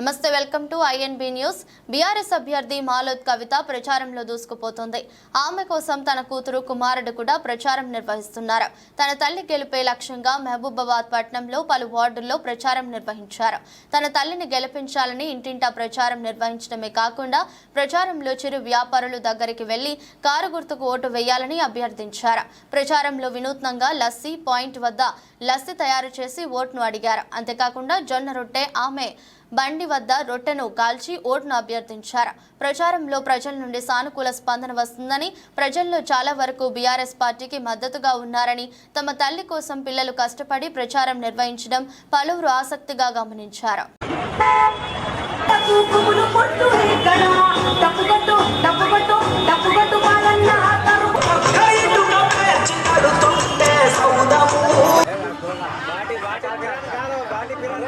నమస్తే welcome to INB news. BRS అభ్యర్థి మాలోద్ కవిత ప్రచారంలో దూసుకుపోతోంది. ఆమె కోసం తన కూతురు కుమారుడు కూడా ప్రచారం నిర్వహిస్తున్నారు. తన తల్లి గెలిపే లక్ష్యంగా మహబూబాబాద్ పట్టణంలో పలు వార్డుల్లో ప్రచారం నిర్వహించారు. తన తల్లిని గెలిపించాలని ఇంటింటా ప్రచారం నిర్వహించడమే కాకుండా ప్రచారంలో చిరు వ్యాపారులు దగ్గరికి వెళ్ళి కారు గుర్తుకు ఓటు వేయాలని అభ్యర్థించారు. ప్రచారంలో వినూత్నంగా లస్సీ పాయింట్ వద్ద లస్సీ తయారు చేసి ఓటును అడిగారు. అంతేకాకుండా జొన్న రొట్టె ఆమె బండి వద్ద రొట్టెను కాల్చి ఓటును అభ్యర్థించారు. ప్రచారంలో ప్రజల నుండి సానుకూల స్పందన వస్తుందని ప్రజల్లో చాలా వరకు బీఆర్ఎస్ పార్టీకి మద్దతుగా ఉన్నారని తమ తల్లి కోసం పిల్లలు కష్టపడి ప్రచారం నిర్వహించడం పలువురు ఆసక్తిగా గమనించారు. పువ్వులు ಗಾಡಿ ಬಿರಲ್ಲ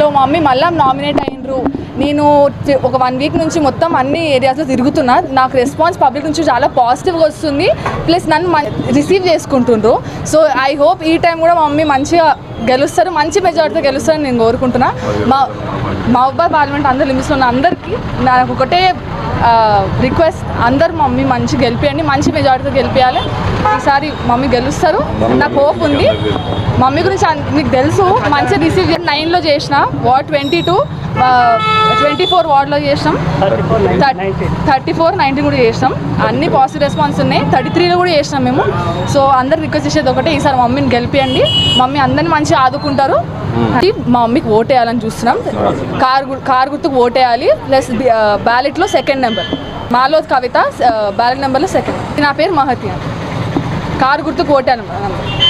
లో మా మమ్మీ మళ్ళీ నామినేట్ అయినరు. నేను ఒక వన్ వీక్ నుంచి మొత్తం అన్ని ఏరియాస్లో తిరుగుతున్నా. నాకు రెస్పాన్స్ పబ్లిక్ నుంచి చాలా పాజిటివ్గా వస్తుంది. ప్లస్ నన్ను రిసీవ్ చేసుకుంటుండ్రు. సో ఐ హోప్ ఈ టైం కూడా మా మమ్మీ మంచిగా గెలుస్తారు. మంచి మెజార్టీతో గెలుస్తారని నేను కోరుకుంటున్నా. మా మా అబ్బాయి పార్లమెంట్ అందరు లిమిట్స్లో ఉన్న అందరికీ నాకు ఒకటే రిక్వెస్ట్ అందరు మమ్మీ మంచి గెలిపియండి మంచి మెజార్టీతో గెలిపించాలి ఈసారి మమ్మీ గెలుస్తారు. నాకు హోప్ ఉంది. మమ్మీ గురించి మీకు తెలుసు మంచి రిసీవ్ నైన్లో చేసిన ward twenty two twenty four వార్డ్లో చేసినాం. థర్టీ ఫోర్ నైన్టీన్ కూడా చేసినాం. అన్ని పాజిటివ్ రెస్పాన్స్ ఉన్నాయి. థర్టీ త్రీలో కూడా చేసినాం మేము. సో అందరు రిక్వెస్ట్ చేసేది ఒకటే ఈసారి మమ్మీని గెలిపియండి. మమ్మీ అందరిని మంచిగా ఆదుకుంటారు. అది మా మమ్మీకి ఓటేయాలని చూస్తున్నాం. కార్ కార్ గుర్తుకు ఓటేయాలి. ప్లస్ బ్యాలెట్లో సెకండ్ నెంబర్. మాలో కవిత బ్యాలెట్ నెంబర్లో సెకండ్. నా పేరు మహతి కార్ గుర్తుకు ఓటేయాలి